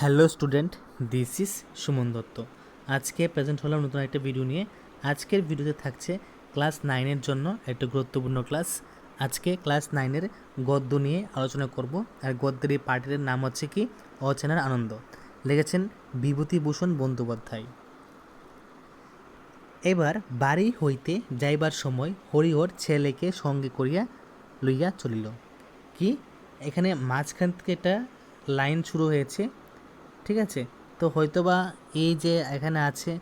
Hello student, this is Suman Dutta. আজকে present হলাম নতুন একটা ভিডিও নিয়ে। আজকের ভিডিওতে থাকছে ক্লাস নাইনের জন্য একটা গুরুত্বপূর্ণ ক্লাস। আজকে ক্লাস নাইনের গদ্য নিয়ে আলোচনা করব। আর গদ্যের এই পার্টির নাম হচ্ছে কি? অচেনার আনন্দ। লিখেছেন বিভূতিভূষণ বন্দ্যোপাধ্যায়। এবার বাড়ি হইতে যাইবার সময় হরিহর ছেলেকে সঙ্গে করিয়া লইয়া চলিল। কি? এখানে মাঝখান থেকে একটা লাইন শুরু হয়েছে। ঠিক আছে? তো হয়তোবা এই যে এখানে আছে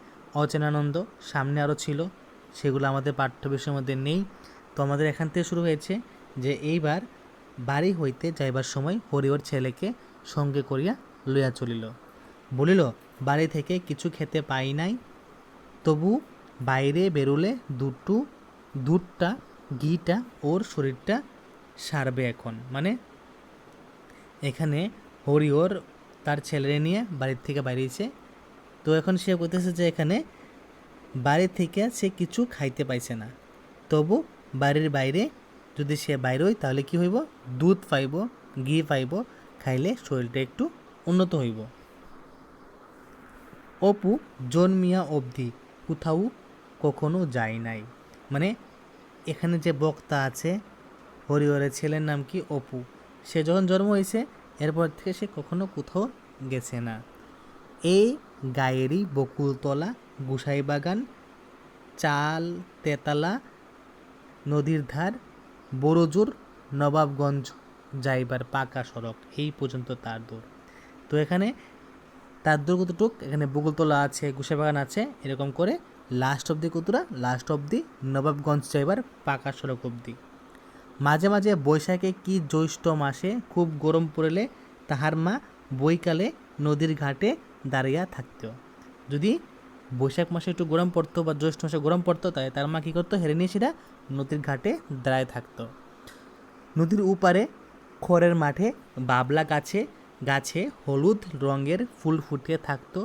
অচেনানন্দ, সামনে আরও ছিল, সেগুলো আমাদের পাঠ্য বিষয়ের মধ্যে নেই। তো আমাদের এখান থেকে শুরু হয়েছে যে এইবার বাড়ি হইতে যাইবার সময় হরিহর ছেলেকে সঙ্গে করিয়া লইয়া চলিল। বলিল, বাড়ি থেকে কিছু খেতে পাই নাই, তবু বাইরে বেরোলে দুটো, দুধটা, ঘিটা ওর শরীরটা সারবে এখন। মানে এখানে হরিহর তার ছেলে নিয়ে বাড়ির থেকে বেরিয়েছে। তো এখন সে বলতেছে যে এখানে বাড়ি থেকে সে কিছু খাইতে পাইছে না। তবু বাড়ির বাইরে যদি সে বাইরে হয় তাহলে কি হইব? দুধ পাইব, ঘি পাইব, খাইলে শরীরটা একটু উন্নত হইব। অপু জন্মিয়া অবধি কোথাও কখনো যায় নাই। মানে এখানে যে বক্তা আছে, হরিহরের ছেলের নাম কি? অপু। সে যখন জন্ম হয়েছে এরপর থেকে সে কখনো কোথাও গেছে না। এই গায়েরই বকুলতলা, গুসাইবাগান চাল তেতালা নদীর ধার, বড়জোর নবাবগঞ্জ যাইবার পাকা সড়ক, এই পর্যন্ত তার দূর। তো এখানে তার দূর কতটুক? এখানে বকুলতলা আছে, গুসাইবাগান আছে, এরকম করে লাস্ট অবধি কতটা? লাস্ট অবধি নবাবগঞ্জ যাইবার পাকা সড়ক অবধি। মাঝে মাঝে বৈশাখে কি জ্যৈষ্ঠ মাসে খুব গরম পড়লে তাহার মা বৈকালে নদীর ঘাটে দাঁড়িয়ে থাকতো। যদি বৈশাখ মাসে একটু গরম পড়তো বা জ্যৈষ্ঠ মাসে গরম পড়তো, তাই তার মা কী করতো? হেরে নিয়ে সেটা নদীর ঘাটে দাঁড়ায় থাকতো। নদীর উপারে খড়ের মাঠে বাবলা গাছে গাছে হলুদ রঙের ফুল ফুটিয়ে থাকতো।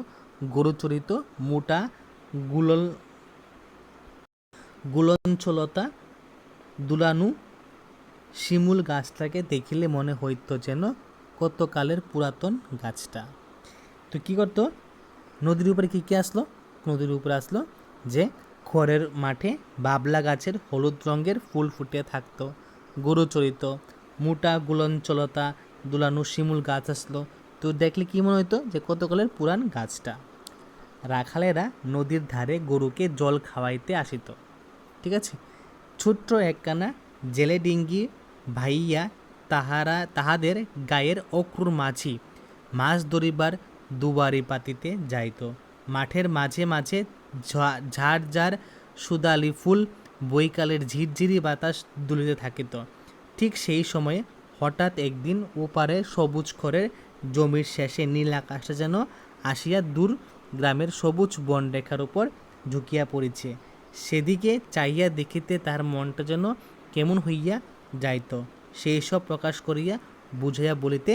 গরুচরিত মোটা গুলল গুলঞ্চলতা দুলানু শিমুল গাছটাকে দেখিলে মনে হইতো যেন কতকালের পুরাতন গাছটা। তো কী করতো? নদীর উপরে কী কী আসলো? নদীর উপরে আসলো যে খড়ের মাঠে বাবলা গাছের হলুদ রঙের ফুল ফুটে থাকতো, গরু চরিত, মোটা গুলঞ্চলতা দুলানু শিমুল গাছ আসলো। তো দেখলে কি মনে হইতো যে কতকালের পুরান গাছটা? রাখালেরা নদীর ধারে গরুকে জল খাওয়াইতে আসিত, ঠিক আছে? ছোট্ট একখানা জেলে ডিঙ্গি, ভাইয়া, তাহারা, তাহাদের গায়ের অক্রুর মাঝি। মাছ ধরিবার দুবারি পাতিতে যাইত। মাঠের মাঝে মাঝে ঝাড় ঝাড় সুদালি ফুল বৈকালের ঝিরঝিরি বাতাস দুলিতে থাকিত। ঠিক সেই সময়ে হঠাৎ একদিন ওপারে সবুজ খড়ের জমির শেষে নীল আকাশটা যেন আসিয়া দূর গ্রামের সবুজ বনরেখার উপর ঝুঁকিয়া পড়িছে। সেদিকে চাইয়া দেখিতে তার মনটা যেন কেমন হইয়া যাইত সেই সব প্রকাশ করিয়া বুঝাইয়া বলিতে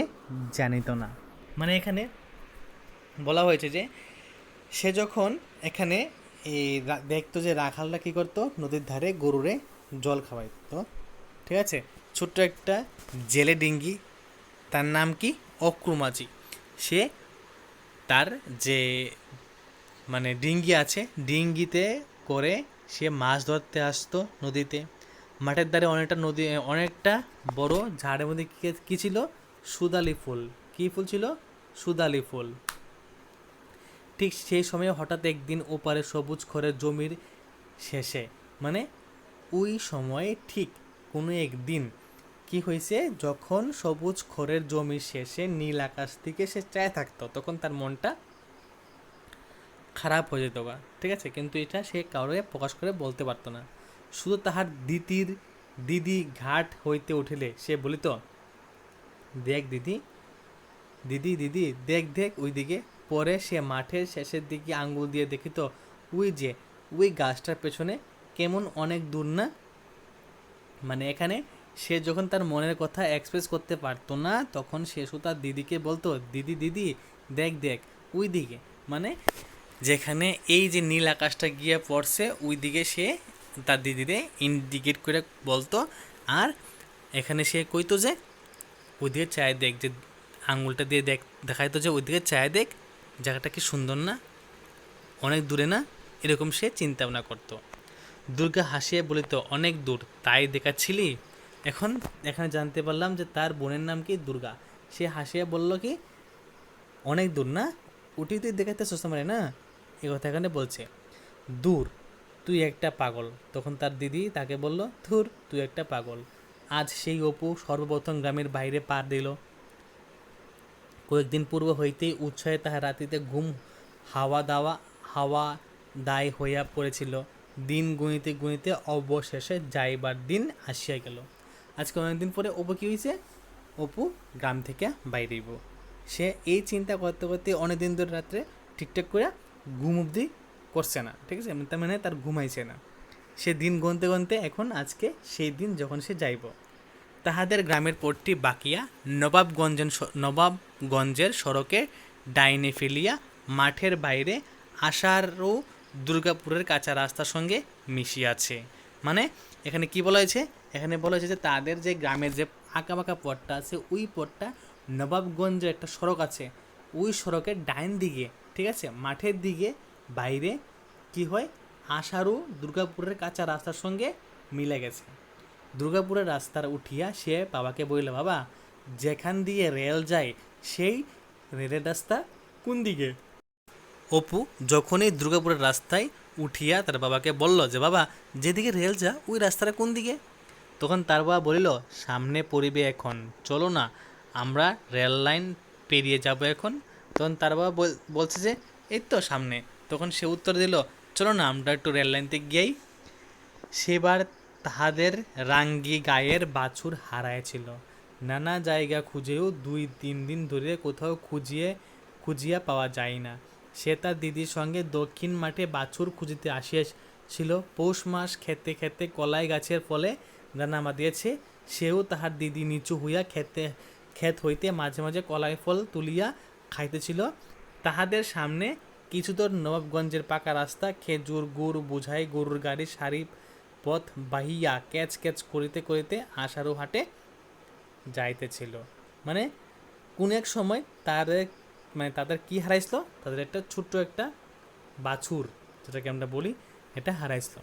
জানিত না। মানে এখানে বলা হয়েছে যে, সে যখন এখানে এই দেখতো যে রাখালরা কী করতো, নদীর ধারে গরুরে জল খাওয়াইত, ঠিক আছে? ছোট্ট একটা জেলে ডিঙ্গি, তার নাম কি? অক্রুমাজি। সে তার যে মানে ডিঙ্গি আছে, ডিঙ্গিতে করে সে মাছ ধরতে আসতো নদীতে। মাঠের ধারে অনেকটা নদী অনেকটা বড় ঝাড়ের মধ্যে কী ছিল? সুদালি ফুল। কী ফুল ছিল? সুদালি ফুল। ঠিক সেই সময়ে হঠাৎ একদিন ওপারে সবুজ খড়ের জমির শেষে মানে ওই সময়ে ঠিক কোনো একদিন কি হয়েছে? যখন সবুজ খড়ের জমির শেষে নীল আকাশ থেকে সে চায় থাকতো, তখন তার মনটা খারাপ হয়ে যেত গা। ঠিক আছে? কিন্তু এটা সে কাউরে প্রকাশ করে বলতে পারতো না। শুধু তাহার দিদির দিদি ঘাট হইতে উঠিলে, সে বলিত, দেখ দিদি দিদি দিদি, দেখ দেখ ওইদিকে। পরে সে মাঠের শেষের দিকে আঙ্গুল দিয়ে দেখিত ওই যে ওই গাছটার পেছনে কেমন অনেক দূর না? মানে এখানে সে যখন তার মনের কথা এক্সপ্রেস করতে পারতো না, তখন সে তার দিদিকে বলতো, দিদি দিদি, দেখ দেখ ওই দিকে মানে যেখানে এই যে নীল আকাশটা গিয়ে পড়ছে ওই দিকে সে তার দিদিরে ইন্ডিকেট করে বলতো, আর এখানে সে কইতো যে ওই দিকে চায় দেখ যে, আঙুলটা দিয়ে দেখ, দেখাইতো যে ওইদিকে চায় দেখ, জায়গাটা কি সুন্দর না? অনেক দূরে না? এরকম সে চিন্তা ভাবনা করতো। দুর্গা হাসিয়ে বলিত, অনেক দূর, তাই দেখাচ্ছিলি? এখন এখানে জানতে পারলাম যে তার বোনের নাম কি দুর্গা। সে হাসিয়ে বলল কি, অনেক দূর না? উঠি তুই দেখাতে সস্তা মানে না? এ কথা এখানে বলছে। দূর তুই একটা পাগল। তখন তার দিদি তাকে বলল, ধুর, তুই একটা পাগল। আজ সেই অপু সর্বপ্রথম গ্রামের বাইরে পা দিল। কয়েকদিন পূর্ব হইতেই উৎসাহে তাহার রাতিতে ঘুম হাওয়া দাওয়া, হাওয়া দায় হইয়া পড়েছিল। দিন গুনিতে গুনিতে অবশেষে যাইবার দিন আসিয়া গেল। আজকে অনেকদিন পরে অপু কী হয়েছে অপু গ্রাম থেকে বাইরেইব সে এই চিন্তা করতে করতে অনেকদিন ধরে রাত্রে ঠিকঠাক করে ঘুম অবধি করছে না, ঠিক আছে? তার মানে তার ঘুমাইছে না। সে দিন গনতে গনতে এখন আজকে সেই দিন যখন সে যাইব, তাহাদের গ্রামের পথটি বাকিয়া নবাবগঞ্জের নবাবগঞ্জের সড়কে ডাইনে ফেলিয়া মাঠের বাইরে আশারও দুর্গাপুরের কাঁচা রাস্তার সঙ্গে মিশিয়াছে। মানে এখানে কি বলা হয়েছে? এখানে বলা হয়েছে যে তাদের যে গ্রামের যে আঁকা বাঁকা পথটা আছে, ওই পথটা নবাবগঞ্জের একটা সড়ক আছে। ওই সড়কের ডাইন দিকে, ঠিক আছে? মাঠের দিকে বাইরে কি হয়? আশারু দুর্গাপুরের কাঁচা রাস্তার সঙ্গে মিলে গেছে। দুর্গাপুরের রাস্তার উঠিয়া সে বাবাকে বলল, বাবা, যেখান দিয়ে রেল যায়, সেই রেলের রাস্তা কোন দিকে? অপু যখনই দুর্গাপুরের রাস্তায় উঠিয়া তার বাবাকে বলল যে, বাবা, যেদিকে রেল যা ওই রাস্তাটা কোন দিকে? তখন তার বাবা বলিল, সামনে পড়িবে এখন। চলো না, আমরা রেল লাইন পেরিয়ে যাব এখন। তখন তার বাবা বল- বলছে যে, এই তো সামনে। তখন সে উত্তর দিল, চলো না, আমরা একটু রেল লাইনতে গিয়েই। সেবার তাহাদের রাঙ্গি গায়ের বাছুর হারাইছিল নানা জায়গা খুঁজেও দুই, তিন দিন ধরে কোথাও খুঁজিয়ে, খুঁজিয়া পাওয়া যায় না। সে তার দিদির সঙ্গে দক্ষিণ মাঠে বাছুর খুঁজিতে আসিয়াছিল। পৌষ মাস খেতে খেতে কলাই গাছের ফলে দানা বাঁধিয়েছে সেও তাহার দিদি নিচু হইয়া খেতে, ক্ষেত হইতে মাঝে মাঝে কলাই ফল তুলিয়া খাইতেছিল। তাহাদের সামনে কিছু দূর নবাবগঞ্জের পাকা রাস্তা, খেজুর, গুড়, বুঝাই, গরুর গাড়ি, সারি পথ বাহিয়া ক্যাচ ক্যাচ করিতে করিতে আশারু হাটে যাইতেছিল। মানে কোন এক সময় তাদের মানে তাদের কি হারাইছিল? তাদের একটা ছোট্ট একটা বাছুর, যেটাকে আমরা বলি, এটা হারাইছিল।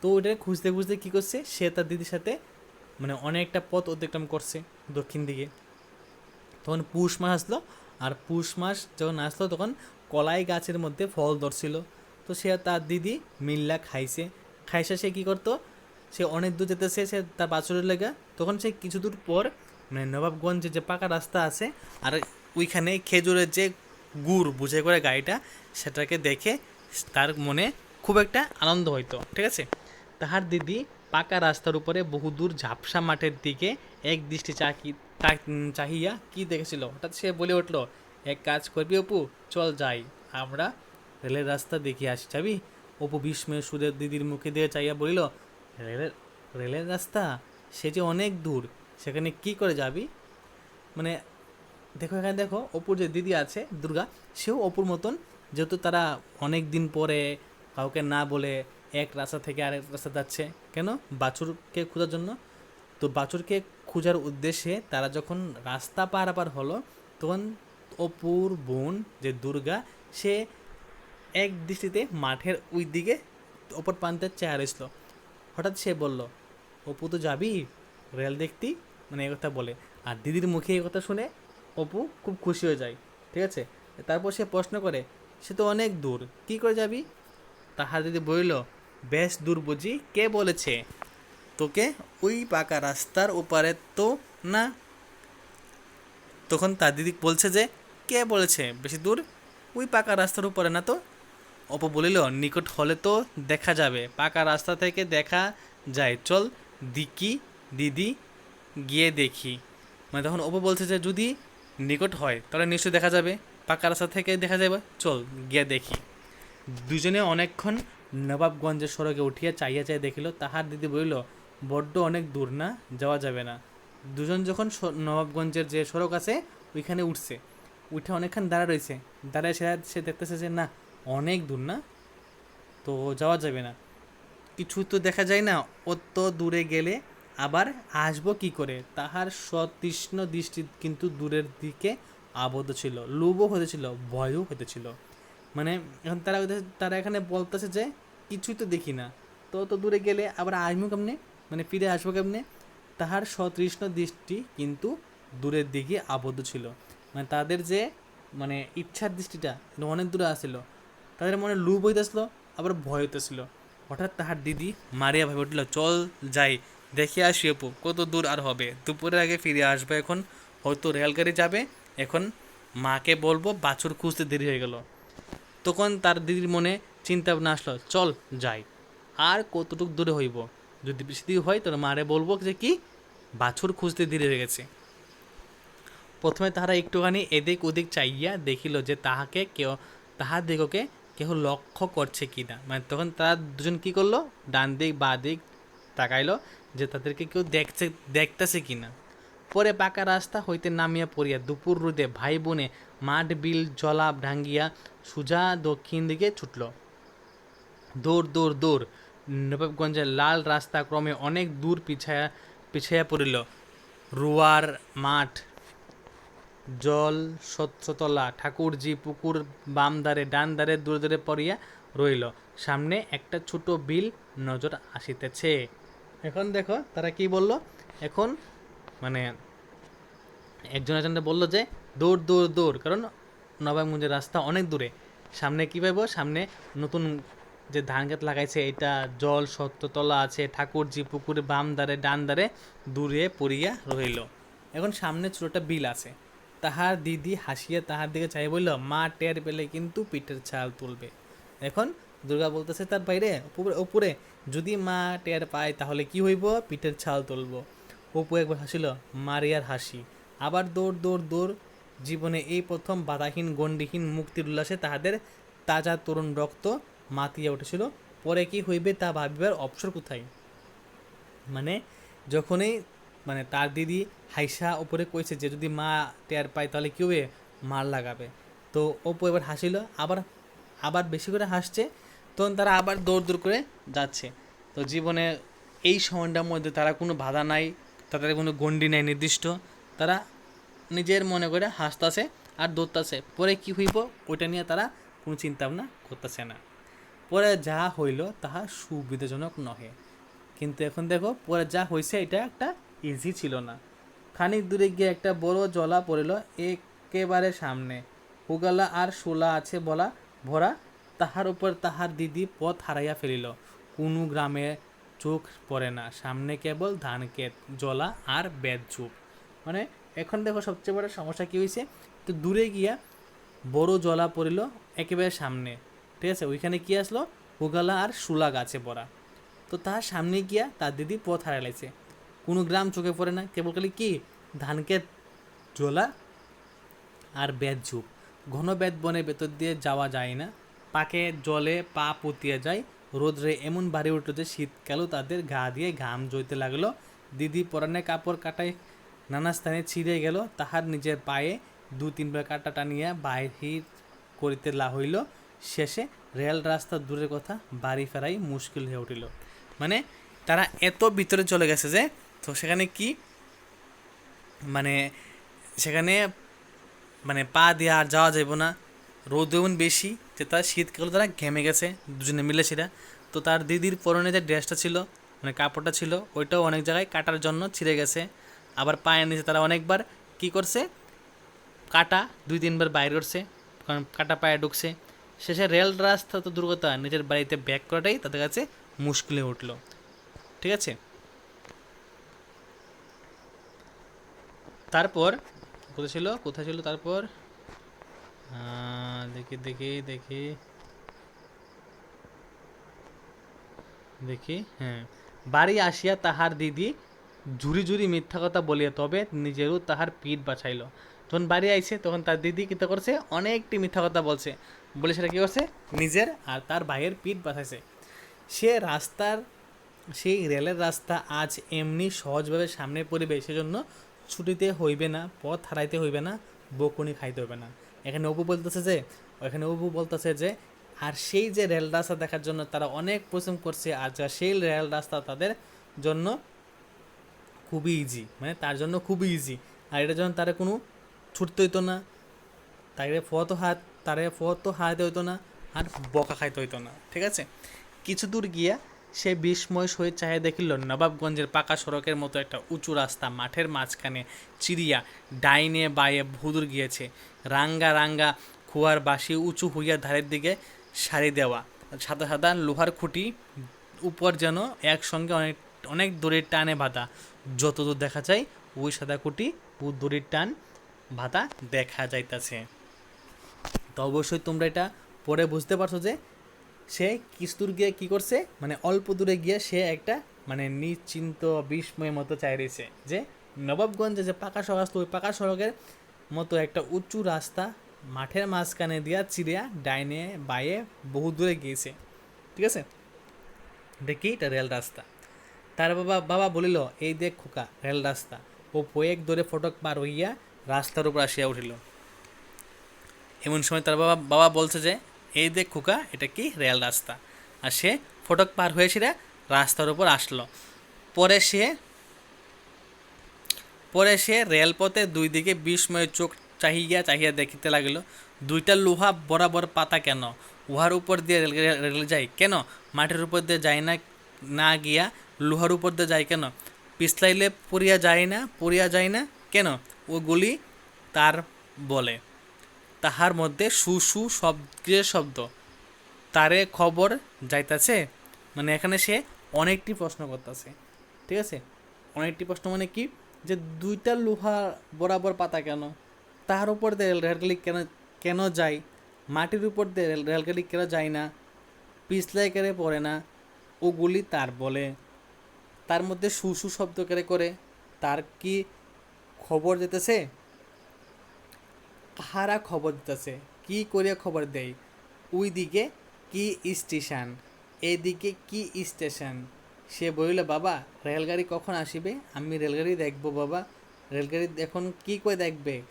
তো ওটা খুঁজতে খুঁজতে কী করছে? সে তার দিদির সাথে মানে অনেকটা পথ অতিক্রম করছে দক্ষিণ দিকে। তখন পুষ মাস আসলো, আর পুষ মাস যখন আসলো, তখন কলাই গাছের মধ্যে ফল ধরছিল। তো সে তার দিদি মিল্লা খাইছে। খাইসে সে কী করতো? সে অনেক দূর যেতেছে, সে তার বাছুরের লেগা। তখন সে কিছু দূর পর মানে নবাবগঞ্জে যে পাকা রাস্তা আছে আর ওইখানে খেজুরের যে গুড় বুঝে করে গাড়িটা, সেটাকে দেখে তার মনে খুব একটা আনন্দ হইতো, ঠিক আছে? তাহার দিদি পাকা রাস্তার উপরে বহুদূর ঝাপসা মাঠের দিকে এক দৃষ্টি চাকি চাহিয়া কি দেখেছিল? হঠাৎ সে বলে উঠল এক কাজ করবি অপু, চল যাই। আমরা রেলের রাস্তা দেখে আসি, যাবি? অপু বিস্ময়ে সুদের দিদির মুখে দিয়ে চাইয়া বলিল, রেলের রেলের রাস্তা? সে যে অনেক দূর, সেখানে কি করে যাবি? মানে দেখো, এখানে দেখো, অপুর যে দিদি আছে, দুর্গা, সেও অপুর মতন, যেহেতু তারা অনেক দিন পরে কাউকে না বলে এক রাস্তা থেকে আরেক রাস্তা যাচ্ছে। কেন? বাছুরকে খোঁজার জন্য। তো বাছুরকে খোঁজার উদ্দেশ্যে তারা যখন রাস্তা পারাপার হলো, তখন অপুর বোন যে দুর্গা, সে এক দৃষ্টিতে মাঠের ওই দিকে অপর প্রান্তে চেয়ার এসলো। হঠাৎ সে বলল, অপু তো যাবি? রেল দেখতি মানে কথা বলে। আর দিদির মুখে এই কথা শুনে অপু খুব খুশি হয়ে যায়, ঠিক আছে? তারপর সে প্রশ্ন করে, সে তো অনেক দূর, কি করে যাবি? তাহার দিদি বলিল, বেশ দূর বুঝি, কে বলেছে? তোকে ওই পাকা রাস্তার ওপারে তো না? তখন তার দিদি বলছে যে কে বলেছে? বেশি দূর? ওই পাকা রাস্তার উপরে না তো? অপু বলিল, নিকট হলে তো দেখা যাবে। পাকা রাস্তা থেকে দেখা যায়। চল দিকি, দিদি, গিয়ে দেখি। মানে তখন অপু বলছে যে, যদি নিকট হয়, তাহলে নিশ্চয়ই দেখা যাবে। পাকা রাস্তা থেকে দেখা যাবে। চল গিয়ে দেখি। দুজনে অনেকক্ষণ নবাবগঞ্জের সড়কে উঠিয়া চাইয়া চাই দেখিল, তাহার দিদি বলিল, বড্ড অনেক দূর না? যাওয়া যাবে না। দুজন যখন নবাবগঞ্জের যে সড়ক আছে, ওইখানে উঠছে। উঠে অনেকক্ষণ দাঁড়া রয়েছে। দাঁড়ায় সে সে দেখতেছে যে, না, অনেক দূর না? তো যাওয়া যাবে না। কিছু তো দেখা যায় না, অত দূরে গেলে আবার আসব কি করে? তাহার সতৃষ্ণ দৃষ্টি কিন্তু দূরের দিকে আবদ্ধ ছিল, লোভও হতেছিল ভয়ও হতেছিল মানে এখন তারা তারা এখানে বলতেছে যে, কিছুই তো দেখি না। তো তো দূরে গেলে আবার আসব কেমনে? মানে ফিরে আসব কেমনে? তাহার সতৃষ্ণ দৃষ্টি কিন্তু দূরের দিকে আবদ্ধ ছিল। মানে তাদের যে মানে ইচ্ছার দৃষ্টিটা অনেক দূরে আসছিল তাদের মনে লুপ হইতেছিল, আবার ভয় হইতেছিল। হঠাৎ তাহার দিদি মারিয়া ভাবে উঠল, চল যাই, দেখে আসি অপু, কত দূর আর হবে? দুপুরের আগে ফিরে আসবে এখন, হয়তো রেলগাড়ি যাবে। এখন মাকে বলব, বাছুর খুঁজতে দেরি হয়ে গেল। তখন তার দিদির মনে চিন্তা ভাবনা আসলো, চল যাই, আর কতটুক দূরে হইব? যদি বেশি দূর হয়, তোর মারে বলব যে কি? বাছুর খুঁজতে দেরি হয়ে গেছে। প্রথমে তাহারা একটুখানি এদিক ওদিক চাইয়া দেখিল যে তাহাকে কেউ তাহার দিগকে কেহ লক্ষ্য করছে কি না মানে তখন তারা দুজন কি করল? ডান দিক, বা দিক তাকাইলো যে তাদেরকে কেউ দেখছে, দেখতেছে কি না পরে পাকা রাস্তা হইতে নামিয়া পড়িয়া দুপুর রোদে ভাই বোনে মাঠ, বিল, জলাপ ঢাঙ্গিয়া সুজা দক্ষিণ দিকে ছুটল। দৌড় দৌড় দৌড়। নবাবগঞ্জের লাল রাস্তা ক্রমে অনেক দূর পিছায়া, পিছাইয়া পড়িল। রুয়ার মাঠ জল, স্বচ্ছতলা, ঠাকুরজি পুকুর বাম ধারে, ডান ধারে, দূরে দূরে পড়িয়া রইল। সামনে একটা ছোট বিল নজর আসিতেছে। এখন দেখো, তারা কি বলল? এখন মানে একজন একজনটা বলল যে দৌড় দৌড় দৌড় কারণ নবাবগঞ্জের রাস্তা অনেক দূরে। সামনে কী পাইব? সামনে নতুন যে ধান ক্ষেত লাগাইছে, এটা জল সত্যতলা আছে, ঠাকুরজি পুকুর বাম ধারে, ডান ধারে দূরে পড়িয়া রইল। এখন সামনে ছোটটা বিল আছে। তাহার দিদি হাসিয়া তাহার দিকে চাই বলল, মা টের পেলে কিন্তু পিঠের ছাল তুলবে। এখন দুর্গা বলতেছে, তার বাইরে, উপরে উপরে, যদি মা টের পায় তাহলে কি হইব? পিঠের ছাল তুলব। অপু একবার হাসিল, মারিয়ার হাসি। আবার দৌড় দৌড় দৌড়, জীবনে এই প্রথম বাধাহীন, গণ্ডিহীন মুক্তির উল্লাসে তাহাদের তাজা তরুণ রক্ত মাতিয়া উঠেছিল। পরে কি হইবে তা ভাবিবার অবসর কোথায়? মানে যখনই মানে তার দিদি হাইসা ওপরে কইছে যে, যদি মা টের পায় তাহলে কি হবে? মার লাগাবে। তো অপু এবার হাসিল, আবার আবার বেশি করে হাসছে। তখন তারা আবার দৌড় দৌড় করে যাচ্ছে। তো জীবনে এই সময়টার মধ্যে তারা কোনো বাধা নাই, তাদের কোনো গণ্ডি নাই নির্দিষ্ট। তারা নিজের মনে করে হাসতাছে আর দৌড়তাছে। পরে কি হইব, ওইটা নিয়ে তারা কোনো চিন্তা ভাবনা করতেছে না। পরে যা হইল তাহা সুবিধাজনক নহে। কিন্তু এখন দেখো, পরে যা হয়েছে এটা একটা ইজি ছিল না। খানিক দূরে গিয়ে একটা বড় জলা পড়িল একেবারে সামনে। উগালা আর শোলা আছে বলা ভরা, তাহার উপর তাহার দিদি পথ হারাইয়া ফেলিল। কোনো গ্রামে চোখ পড়ে না, সামনে কেবল ধান ক্ষেত জলা আর বেদ চুপ মানে এখন দেখো সবচেয়ে বড় সমস্যা কী হয়েছে তো দূরে গিয়া বড় জলা পড়িল একেবারে সামনে। ঠিক আছে, ওইখানে কি আসলো? উগালা আর শুলা গাছে পড়া। তো তার সামনে গিয়া তার দিদি পথ হারাইছে কোনো গ্রাম চোখে পড়ে না, কেবল খালি কি? ধানকে জোলা আর বেদ ঝুপ। ঘন বেদ বনে ভেতর দিয়ে যাওয়া যায় না। পাকে জলে পা পুতিয়া যায়। রোদ্রে এমন বাড়ি উঠল যে শীতকালেও তাদের গা দিয়ে ঘাম জইতে লাগল। দিদি পরানে কাপড় কাটায় নানা স্থানে ছিঁড়ে গেল। তাহার নিজের পায়ে দু তিনবার কাটা টানিয়া বাহির করিতে লা হইল শেষে রেল রাস্তা দূরের কথা বাড়ি ফেরাই মুশকিল হয়ে উঠিল। মানে তারা এত ভিতরে চলে গেছে যে তো সেখানে কি? মানে সেখানে মানে পা দিয়ে আর যাওয়া যাবে না। রোদ এমন বেশি যে তার শীতকালে তারা ঘেমে গেছে, দুজনে মিলে সেটা। তো তার দিদির পরনে যে ড্রেসটা ছিল মানে কাপড়টা ছিল, ওইটাও অনেক জায়গায় কাটার জন্য ছিঁড়ে গেছে। আবার পায়ের নিচে তারা অনেকবার কি করছে? কাটা, দুই তিনবার বাইর করছে, কারণ কাটা পায়ে ঢুকছে। শেষে রেল রাস্তা তো দুর্গতা, নিজের বাড়িতে ব্যাক করাটাই তাদের কাছে মুশকিলে উঠল। ঠিক আছে? তারপর, কোথায় ছিল? কোথায় ছিল তারপর? দেখি দেখি দেখি। দেখি হ্যাঁ। বাড়ি আসিয়া তাহার দিদি ঝুরি ঝুরি মিথ্যা কথা বলিয়া, তবে নিজেরও তাহার পিঠ বাঁচাইল যখন বাড়ি আইছে, তখন তার দিদি কী করছে, অনেকটি মিথ্যা কথা বলছে। বলে সেটা কী করছে? নিজের আর তার ভাইয়ের পিঠ বাঁচাইছে সে রাস্তার, সেই রেলের রাস্তা আজ এমনি সহজভাবে সামনে পড়িবে, সেজন্য ছুটিতে হইবে না, পথ হারাইতে হইবে না, বকুনি খাইতে হইবে না। এখানে অপু বলতেছে যে, এখানে অপু বলতেছে যে, আর সেই যে রেল রাস্তা দেখার জন্য তারা অনেক পরিশ্রম করছে, আর যা সেই রেল রাস্তা তাদের জন্য খুবই ইজি মানে তার জন্য খুবই ইজি আর এটার জন্য তারা কোনো ছুটতে হইতো না, তারে ফত হাত তারে ফত হাতে হইতো না, আর বকা খাইতে হইতো না, ঠিক আছে? কিছু দূর গিয়া সে বিস্ময় সহিত চাহে দেখিল, নবাবগঞ্জের পাকা সড়কের মতো একটা উঁচু রাস্তা। মাঠের মাঝখানে চিড়িয়া ডাইনে বায়ে ভুদুর গিয়েছে। রাঙ্গা রাঙ্গা কুয়ার বাসি উঁচু হইয়া ধারের দিকে সারি দেওয়া। সাদা সাদা লোহার খুঁটি উপর যেন একসঙ্গে অনেক অনেক দড়ির টানে বাঁধা। যত দূর দেখা যায় ওই সাদা খুঁটি ও দড়ির টান বাঁধা দেখা যাইতাছে। তো অবশ্যই তোমরা এটা পরে বুঝতে পারছ যে সে কিস্তুর গিয়ে কি করছে? মানে অল্প দূরে গিয়ে সে একটা মানে নিশ্চিন্ত বিস্ময়ের মতো চাই রয়েছে যে নবাবগঞ্জে যে পাকা সড়ক আসতো ওই পাকা সড়কের মতো একটা উঁচু রাস্তা মাঠের মাঝখানে দিয়া চিড়িয়া ডাইনে বায়ে বহু দূরে গিয়েছে। ঠিক আছে? দেখি এটা রেল রাস্তা। তার বাবা বাবা বলিল, এই দেখ খোকা, রেল রাস্তা। ও পোয়েক দূরে ফটক পার হইয়া রাস্তার উপর আসিয়া উঠিল। এমন সময় তার বাবা বাবা বলছে যে এই দেখ খোকা, এটা কি রেল রাস্তা। আর সে ফটক পার হয়ে সেটা রাস্তার উপর আসলো। পরে সে পরে সে রেলপথে দুই দিকে বিস্ময় চোখ চাহিয়া চাহিয়া দেখিতে লাগিল, দুইটা লোহা বরাবর পাতা কেন? উহার উপর দিয়ে রেল যায় কেন? মাটির উপর দিয়ে যায় না না গিয়া লোহার উপর দিয়ে যায় কেন? পিছলাইলে পড়িয়া যায় না, পড়িয়া যায় না কেন? ওগুলি তার বলে। তাহার মধ্যে সু সু শব্দের শব্দ। তারে খবর যাইতাছে মানে এখানে সে অনেকটি প্রশ্ন করতেছে, ঠিক আছে? অনেকটি প্রশ্ন মানে কি? যে দুইটা লোহা বরাবর পাতা কেন? তাহার উপর দিয়ে রেল রেলগাড়ি কেন কেন যায়? মাটির উপর দিয়ে রেল রেলগাড়ি কেন যায় না? পিছলাই কেড়ে পড়ে না? ওগুলি তার বলে। তার মধ্যে সু সু শব্দ কেড়ে করে? তার কি খবর দিতেছে কাহারা খবর দিতেছে। কি করিয়া খবর দেয় ওই দিকে কি স্টেশন? এদিকে কি স্টেশন? সে বলিল, বাবা, রেলগাড়ি কখন আসিবে? আমি রেলগাড়ি দেখব, বাবা। রেলগাড়ি এখন কি করে দেখবে?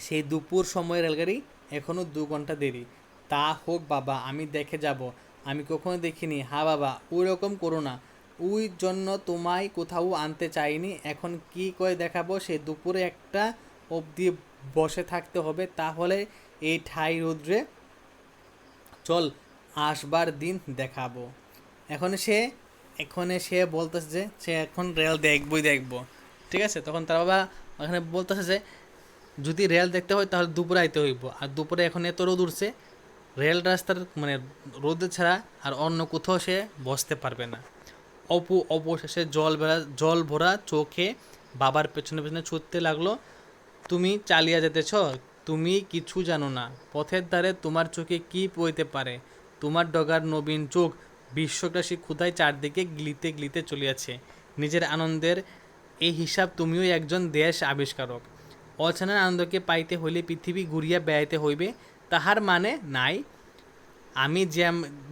সেই দুপুর সময় রেলগাড়ি এখনও দু ঘণ্টা দেরি। তা হোক, বাবা, আমি দেখে যাব। আমি কখনো দেখিনি। হা, বাবা ওই রকম করো না। ওই জন্য তোমায় কোথাও আনতে চাইনি। এখন কি করে দেখাবো? সে দুপুরে একটা অবধি বসে থাকতে হবে, তাহলে এই ঠাই রৌদ্রে চল আসবার দিন দেখাবো। এখন সে, এখানে সে বলতেছে যে, সে এখন রেল দেখবই দেখব। ঠিক আছে? তখন তার বাবা এখানে বলতেছে যে, যদি রেল দেখতে হয় তাহলে দুপুরে আইতে হইব। আর দুপুরে এখন এত রোদ উঠছে, রেল রাস্তার মানে রোদে ছাড়া আর অন্য কোথাও সে বসতে পারবে না। অপু অবশেষে জল ভরা জল ভরা চোখে বাবার পেছনে পেছনে ছুটতে লাগল। তুমি চালিয়া যেতেছ, তুমি কিছু জানো না। পথের ধারে তোমার চোখে কি পইতে পারে? তোমার ডগার নবীন চোখ বিশ্বগ্রাসী ক্ষুধায় চারদিকে গিলিতে গিলিতে চলিয়াছে। নিজের আনন্দের এই হিসাব তুমিও একজন দেশ আবিষ্কারক। অচেনা আনন্দকে পাইতে হইলে পৃথিবী ঘুরিয়া বেড়াইতে হইবে, তাহার মানে নাই। আমি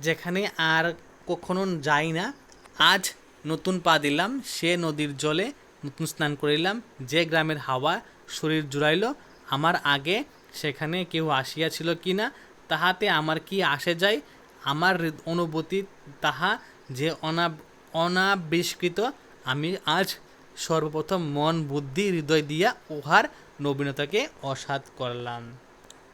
যেখানে আর কখনো যাই না, আজ নতুন পা দিলাম সে নদীর জলে নতুন স্নান করিলাম যে গ্রামের হাওয়া শরীর জুড়াইল, আমার আগে সেখানে কেউ আসিয়াছিল কি না তাহাতে আমার কি আসে যায়? আমার অনুভূতি তাহা যে অনা অনাবিষ্কৃত, আমি আজ সর্বপ্রথম মন বুদ্ধি হৃদয় দিয়া উহার নবীনতাকে অসাধ করলাম।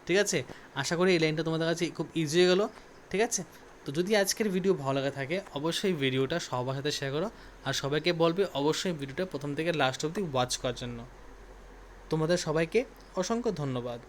ঠিক আছে? আশা করি এই লাইনটা তোমাদের কাছে খুব ইজি হয়ে গেলো। ঠিক আছে? তো যদি আজকের ভিডিও ভালো লাগে থাকে, অবশ্যই ভিডিওটা সবার সাথে শেয়ার করো আর সবাইকে বলবে অবশ্যই ভিডিওটা প্রথম থেকে লাস্ট অবধি ওয়াচ করার জন্য। তোমাদের সবাইকে অসংখ্য ধন্যবাদ।